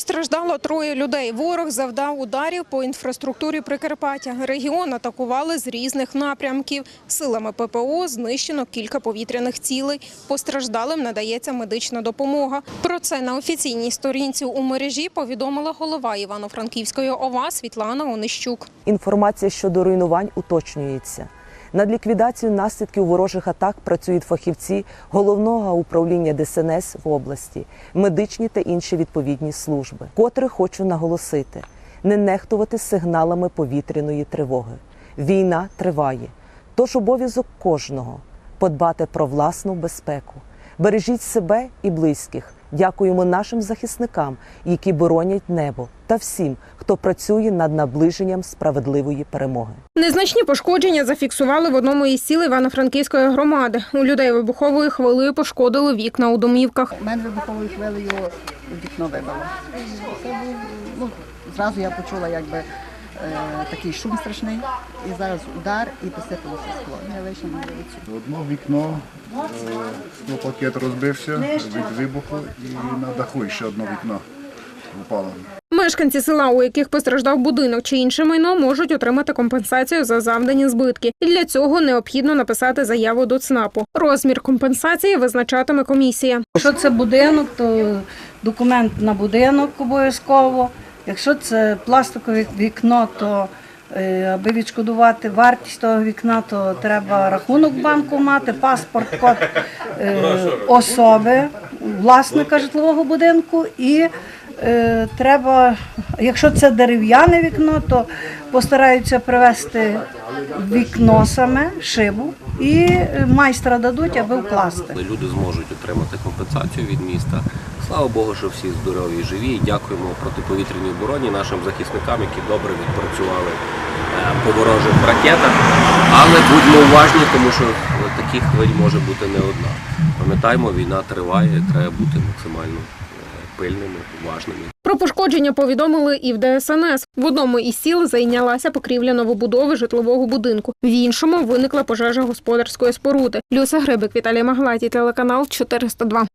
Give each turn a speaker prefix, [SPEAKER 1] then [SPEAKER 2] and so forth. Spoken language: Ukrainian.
[SPEAKER 1] Постраждало троє людей. Ворог завдав ударів по інфраструктурі Прикарпаття. Регіон атакували з різних напрямків. Силами ППО знищено кілька повітряних цілей. Постраждалим надається медична допомога. Про це на офіційній сторінці у мережі повідомила голова Івано-Франківської ОВА Світлана Онищук.
[SPEAKER 2] Інформація щодо руйнувань уточнюється. Над ліквідацією наслідків ворожих атак працюють фахівці головного управління ДСНС в області, медичні та інші відповідні служби. Котре хочу наголосити: не нехтувати сигналами повітряної тривоги. Війна триває. Тож обов'язок кожного подбати про власну безпеку. Бережіть себе і близьких. Дякуємо нашим захисникам, які боронять небо, та всім, хто працює над наближенням справедливої перемоги.
[SPEAKER 1] Незначні пошкодження зафіксували в одному із сіл Івано-Франківської громади. У людей вибуховою хвилею пошкодили вікна у домівках.
[SPEAKER 3] У мене вибуховою хвилею вікно вибило. Це був, ну, зразу я почула якби такий шум страшний, і зараз удар і посипалося скло. Я вийшла на вулицю.
[SPEAKER 4] Одно вікно, е, ну, пакет розбився від вибуху і на даху ще одне вікно впало.
[SPEAKER 1] Мешканці села, у яких постраждав будинок чи інше майно, можуть отримати компенсацію за завдані збитки. І для цього необхідно написати заяву до ЦНАПу. Розмір компенсації визначатиме комісія.
[SPEAKER 5] Якщо це будинок, то документ на будинок обов'язково. Якщо це пластикове вікно, то е, аби відшкодувати вартість того вікна, то треба рахунок банку мати, паспорт, код е, особи, власника житлового будинку і е, треба, якщо це дерев'яне вікно, то постараються привезти вікно саме, шибу, і е, майстра дадуть, аби вкласти.
[SPEAKER 6] люди зможуть отримати компенсацію від міста. Слава Богу, що всі здорові і живі. Дякуємо протиповітряній обороні нашим захисникам, які добре відпрацювали е, по ворожих ракетах. Але будьмо уважні, тому що таких хвиль може бути не одна. Пам'ятаємо, війна триває, треба бути максимально е, пильними, уважними.
[SPEAKER 1] Про пошкодження повідомили і в ДСНС. В одному із сіл зайнялася покрівля новобудови житлового будинку. В іншому виникла пожежа господарської споруди. Люся Грибик, Віталій Маглаті, телеканал 402.